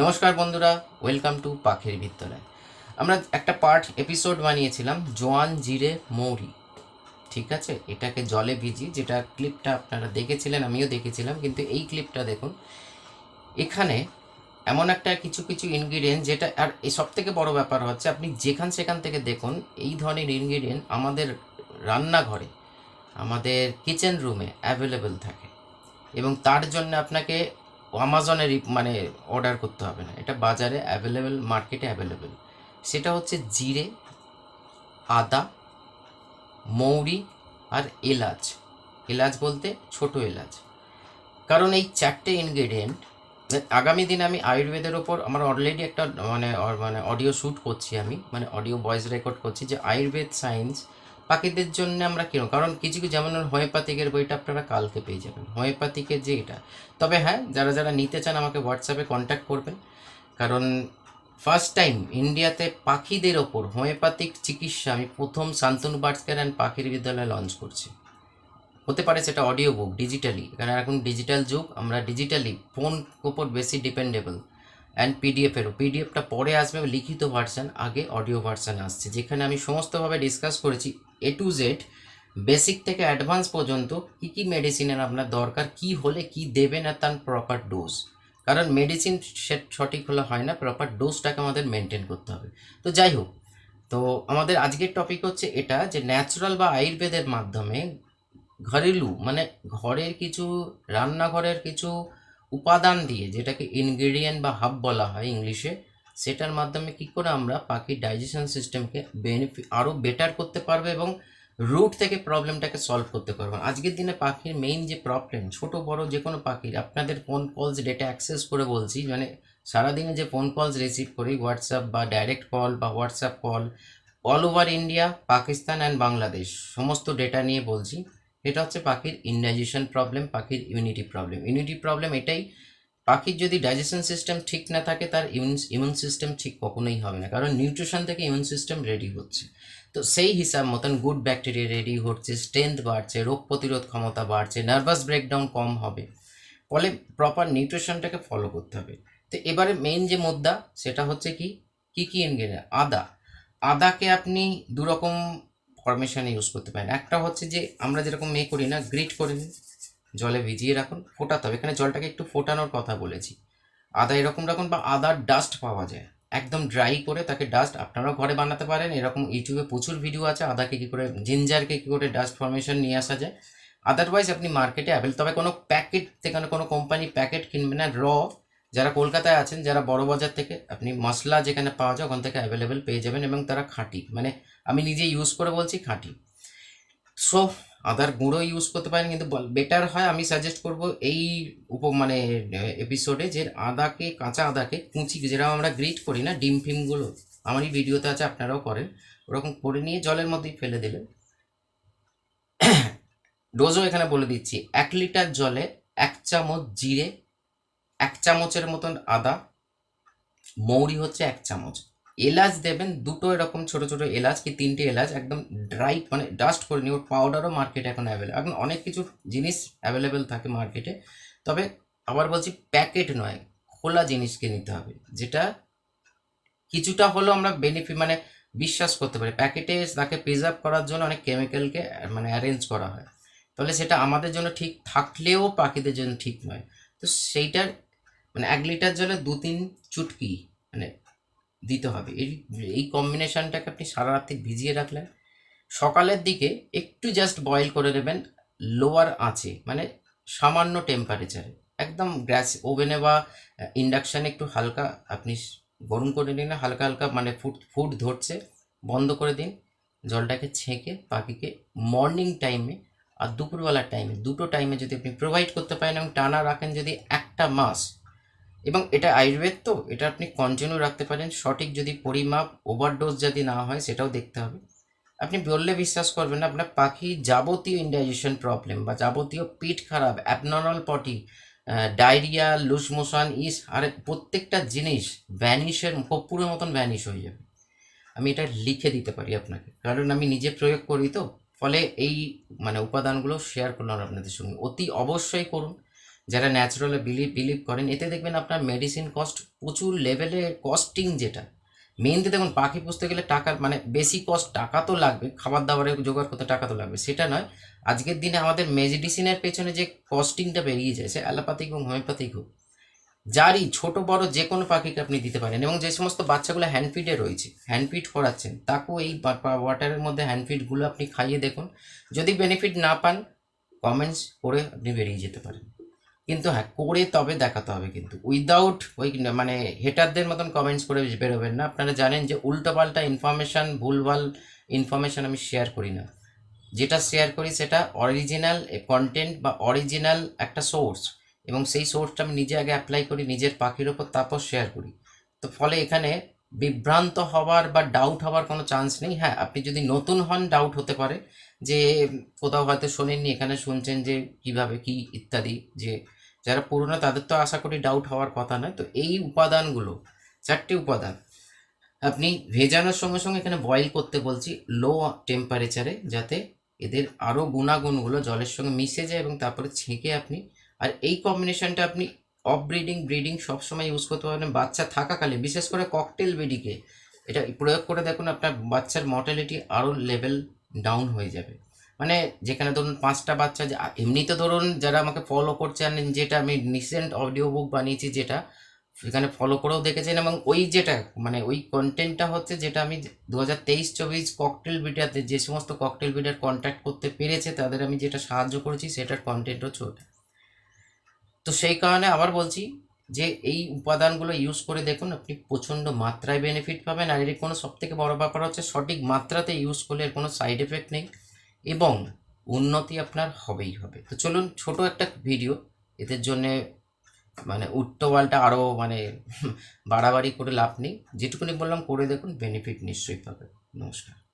নমস্কার বন্ধুরা welcome to পাখির বিদ্যালয়। আমরা একটা পার্ট এপিসোড বানিয়েছিলাম, জোয়ান জিরে মৌরি। ঠিক আছে? এটাকে জলে ভিজি যেটা ক্লিপটা আপনারা দেখেছিলেন, আমিও দেখেছিলাম, কিন্তু এই ক্লিপটা দেখুন। এখানে এমন একটা কিছু কিছু ইনগ্রিডিয়েন্ট যেটা, আর এই সব থেকে বড় ব্যাপার হচ্ছে, আপনি যেখান সেখান থেকে দেখুন, এই ধরনের ইনগ্রিডিয়েন্ট আমাদের রান্নাঘরে, আমাদের কিচেন রুমে অ্যাভেলেবেল থাকে। এবং তার জন্য আপনাকে আমাজনের মানে অর্ডার করতে হবে না। এটা বাজারে অ্যাভেলেবেল মার্কেটে অ্যাভেলেবেল সেটা হচ্ছে জিরে, আদা, মৌরি আর এলাচ। এলাচ বলতে ছোট এলাচ। কারণ এই চারটে ইনগ্রেডিয়েন্ট আগামী দিনে আমি আয়ুর্বেদের ওপর আমার অলরেডি একটা মানে মানে অডিও শ্যুট করছি আমি মানে অডিও ভয়েস রেকর্ড করছি যে আয়ুর্বেদ সায়েন্স পাখিদের জন্য আমরা কিনো কারণ কিছু কিছু যেমন হোমিওপ্যাথিকের বইটা আপনারা কালকে পেয়ে যাবেন। হোমিওপ্যাথিকের যে এটা, তবে হ্যাঁ যারা যারা নিতে চান আমাকে হোয়াটসঅ্যাপে কন্ট্যাক্ট করবেন। কারণ ফার্স্ট টাইম ইন্ডিয়াতে পাখিদের ওপর হোমিওপ্যাথিক চিকিৎসা, আমি প্রথম শান্তনু বার্ডস কেয়ার অ্যান্ড পাখির বিদ্যালয়ে লঞ্চ করছি। হতে পারে সেটা অডিও বুক ডিজিটালি কারণ এখন ডিজিটাল যুগ, আমরা ডিজিটালি ফোন ওপর বেশি ডিপেন্ডেবল অ্যান্ড পিডিএফেরও পিডিএফটা পরে আসবে লিখিত ভার্সান আগে অডিও ভার্সান আসছে। যেখানে আমি সমস্তভাবে ডিসকাস করেছি এ টু জেড বেসিক থেকে অ্যাডভান্স পর্যন্ত কী কী মেডিসিনের আপনার দরকার, কি হলে কি দেবেন আর তার প্রপার ডোজ কারণ মেডিসিন সঠিক হলে হয় না প্রপার ডোজটাকে আমাদের মেনটেন করতে হবে। তো যাই হোক, তো আমাদের আজকের টপিক হচ্ছে এটা যে ন্যাচারাল বা আয়ুর্বেদের মাধ্যমে ঘরেলু মানে ঘরের কিছু রান্নাঘরের কিছু উপাদান দিয়ে, যেটাকে ইনগ্রেডিয়েন্ট বা হাব বলা হয় ইংলিশে, সেটার মাধ্যমে কি করে আমরা পাখির ডাইজেশন সিস্টেমকে বেনিফিট আরও বেটার করতে পারব এবং রুট থেকে প্রবলেমটাকে সলভ করতে পারব। আজকের দিনে পাখির মেইন যে প্রবলেম ছোট, বড় যে কোনো পাখির, আপনাদের ফোন কলস ডেটা অ্যাক্সেস করে বলছি মানে সারাদিনে যে ফোন কলস রিসিভ করি হোয়াটসঅ্যাপ বা ডাইরেক্ট কল বা WhatsApp call all over India Pakistan and Bangladesh সমস্ত ডেটা নিয়ে বলছি। এটা হচ্ছে পাখির ইনডাইজেশন প্রবলেম পাখির ইমিউনিটি প্রবলেম ইমিউনিটি প্রবলেম এটাই, পাখির যদি ডাইজেশন সিস্টেম ঠিক না থাকে, তার ইমিউন ইমিউন সিস্টেম ঠিক কখনোই হবে না। কারণ নিউট্রিশন থেকে ইমিউন সিস্টেম রেডি হচ্ছে। তো সেই হিসাব মতন গুড ব্যাকটেরিয়া রেডি হচ্ছে স্ট্রেংথ বাড়ছে, রোগ প্রতিরোধ ক্ষমতা বাড়ছে নার্ভাস ব্রেকডাউন কম হবে। ফলে প্রপার নিউট্রিশনটাকে ফলো করতে হবে। তো এবারে মেইন যে মুদ্রা, সেটা হচ্ছে কি? কি কি ইনগ্রেডিয়েন্ট আদা। আদাকে আপনি দুরকম ফরমেশনে ইউজ করতে পারেন। একটা হচ্ছে যে, আমরা যেরকম মেয়ে করি না গ্রিট করে নিন জলে ভিজিয়ে রাখুন, ফোটাতে হবে। এখানে জলটাকে একটু ফোটানোর কথা বলেছি। আদা এরকম রাখুন বা আদার ডাস্ট পাওয়া যায়। একদম ড্রাই করে তাকে ডাস্ট আপনারাও ঘরে বানাতে পারেন। এরকম ইউটিউবে প্রচুর ভিডিও আছে, আদাকে কী করে জিঞ্জারকে কী করে ডাস্ট ফর্মেশন নিয়ে আসা যায়। আদারওয়াইজ আপনি মার্কেটে অ্যাভেল তবে কোনো প্যাকেট থেকে কোনো কোম্পানি প্যাকেট কিনবেন না র যারা কলকাতায় আছেন, যারা বড় বাজার থেকে, আপনি মশলা যেখানে পাওয়া যায় ওখান থেকে অ্যাভেলেবেল পেয়ে যাবেন এবং তারা খাঁটি। মানে আমি নিজে ইউজ করে বলছি খাঁটি। সো আদার গুঁড়ো ইউজ করতে পারেন, কিন্তু বেটার হয় আমি সাজেস্ট করব এই উপ মানে এপিসোডে যে আদাকে, কাঁচা আদাকে, কুচি যেরকম আমরা গ্রিট করি না, ডিম ফিমগুলো, আমারই ভিডিওতে আছে, আপনারাও করেন। ওরকম করে নিয়ে জলের মধ্যেই ফেলে দিলেন। ডোজও এখানে বলে দিচ্ছি, এক লিটার জলে এক চামচ জিরে এক চামচের মতন আদা, মৌরি হচ্ছে এক চামচ। এলাচ দেবেন, দুটো এরকম ছোট ছোট এলাচ কি তিনটে এলাচ একদম ড্রাই মানে ডাস্ট করে নিয়ে, ওর পাউডারও মার্কেটে এখন অ্যাভেলেবল এখন অনেক কিছু জিনিস অ্যাভেলেবেল থাকে মার্কেটে তবে আবার বলছি প্যাকেট নয়, খোলা জিনিসকে নিতে হবে, যেটা কিছুটা হলেও আমরা বেনিফিট মানে বিশ্বাস করতে পারি। প্যাকেটে তাকে প্রিজার্ভ করার জন্য অনেক কেমিক্যালকে মানে অ্যারেঞ্জ করা হয়। তাহলে সেটা আমাদের জন্য ঠিক থাকলেও পাখিদের জন্য ঠিক নয়। তো সেইটার মানে এক লিটার জলে দু তিন চুটকি মানে দিতে হবে। এই এই কম্বিনেশনটাকে আপনি সারা রাত্রি ভিজিয়ে রাখলেন। সকালের দিকে একটু জাস্ট বয়েল করে নেবেন লোয়ার আঁচে মানে সামান্য টেম্পারেচারে একদম গ্যাস ওভেনে বা ইন্ডাকশানে একটু হালকা আপনি গরম করে নিন, হালকা হালকা মানে ফুড ফুড ধরছে, বন্ধ করে দিন, জলটাকে ছেঁকে পাখিকে মর্নিং টাইমে আর দুপুরবেলার টাইমে দুটো টাইমে যদি আপনি প্রোভাইড করতে পারেন এবং টানা রাখেন যদি একটা মাস এবং এটা আয়ুর্বেদ তো, এটা আপনি কন্টিনিউ রাখতে পারেন। সঠিক যদি পরিমাপ ওভারডোজ যদি না হয়, সেটাও দেখতে হবে। আপনি বললে বিশ্বাস করবেন না, আপনার পাখি যাবতীয় ইনডাইজেশন প্রবলেম বা যাবতীয় পিঠ খারাপ abnormal potty diarrhoea loose motion ইস, আর প্রত্যেকটা জিনিস ভ্যানিশের কর্পূরের মতন ভ্যানিশ হয়ে যাবে। আমি এটা লিখে দিতে পারি আপনাকে। কারণ আমি নিজে প্রয়োগ করি তো, ফলে এই মানে উপাদানগুলো শেয়ার করলাম আপনাদের সঙ্গে। অতি অবশ্যই করুন। যারা ন্যাচারালে বিলিভ বিলিভ করেন, এতে দেখবেন আপনার মেডিসিন কস্ট প্রচুর লেভেলে কস্টিং যেটা। মেনলি দেখুন, পাখি পুষতে গেলে টাকা মানে বেশি কস্ট টাকা তো লাগবে, খাবার দাবারের জোগাড় করতে টাকা তো লাগবে, সেটা নয়। আজকের দিনে আমাদের মেডিসিনের পেছনে যে কস্টিংটা বেরিয়ে যায়, সে অ্যালোপ্যাথিক এবং হোমিওপ্যাথিক হোক, যারই ছোট, বড় যে কোনো পাখিকে আপনি দিতে পারেন, এবং যে সমস্ত বাচ্চাগুলো হ্যান্ডফিডে রয়েছে হ্যান্ডফিড করাচ্ছেন, তাকেও এই ওয়াটারের মধ্যে হ্যান্ডফিডগুলো আপনি খাইয়ে দেখুন। যদি বেনিফিট না পান কমেন্টস করে আপনি বেরিয়ে যেতে পারেন। কিন্তু হ্যাঁ করে তবে দেখাতে হবে কিন্তু। উইদাউট ওই মানে হেটারদের মতন কমেন্টস করে বেরোবেন না। আপনারা জানেন যে উল্টোপাল্টা ইনফরমেশান ভুলভাল ইনফরমেশান আমি শেয়ার করি না। যেটা শেয়ার করি সেটা অরিজিনাল কন্টেন্ট বা অরিজিনাল একটা সোর্স এবং সেই সোর্সটা আমি নিজে আগে অ্যাপ্লাই করি, নিজের পাখির ওপর তারপর শেয়ার করি। তো ফলে এখানে বিভ্রান্ত হওয়ার বা ডাউট হওয়ার কোনো চান্স নেই। হ্যাঁ আপনি যদি নতুন হন ডাউট হতে পারে যে কোথাও হয়তো শোনেননি, এখানে শুনছেন যে কীভাবে, কি ইত্যাদি যে যারা পুরনো, তাদের তো আশা করি ডাউট হওয়ার কথা নয়। তো এই উপাদানগুলো, চারটি উপাদান, আপনি ভেজানোর সঙ্গে সঙ্গে এখানে বয়েল করতে বলছি লো টেম্পারেচারে যাতে এদের আরও গুণাগুণগুলো জলের সঙ্গে মিশে যায় এবং তারপরে ছেঁকে আপনি, আর এই কম্বিনেশনটা আপনি অফ ব্রিডিং ব্রিডিং সবসময় ইউজ করতে পারবেন। বাচ্চা থাকাকালে বিশেষ করে ককটেল বেডিকে এটা প্রয়োগ করে দেখুন আপনার বাচ্চার মর্টালিটি আরও লেভেল ডাউন হয়ে যাবে। মানে যেখানে ধরুন পাঁচটা বাচ্চা এমনিতে ধরুন যারা আমাকে ফলো করছেন যেটা আমি রিসেন্ট অডিও বুক বানিয়েছি যেটা, সেখানে ফলো করেও দেখেছেন এবং ওই যেটা মানে ওই কন্টেন্টটা হচ্ছে যেটা আমি দু হাজার তেইশ চব্বিশ ককটেল বিডারতে যে সমস্ত ককটেল বিডার কন্ট্যাক্ট করতে পেরেছে, তাদের আমি যেটা সাহায্য করেছি সেটার কন্টেন্ট হচ্ছে ওটা। তো সেই কারণে আবার বলছি যে, এই উপাদানগুলো ইউজ করে দেখুন, আপনি প্রচণ্ড মাত্রায় বেনিফিট পাবেন। আর এর কোনো সবথেকে বড় ব্যাপার হচ্ছে সঠিক মাত্রাতে ইউজ করলে এর কোনো সাইড এফেক্ট নেই। এবং উন্নতি আপনার হবেই হবে। তো চলুন, ছোট একটা ভিডিও এদের জন্যে মানে উত্তবালটা আরও মানে বাড়াবাড়ি করে লাভ নেই। যেটুকুনি বললাম, করে দেখুন বেনিফিট নিশ্চয়ই পাবে নমস্কার।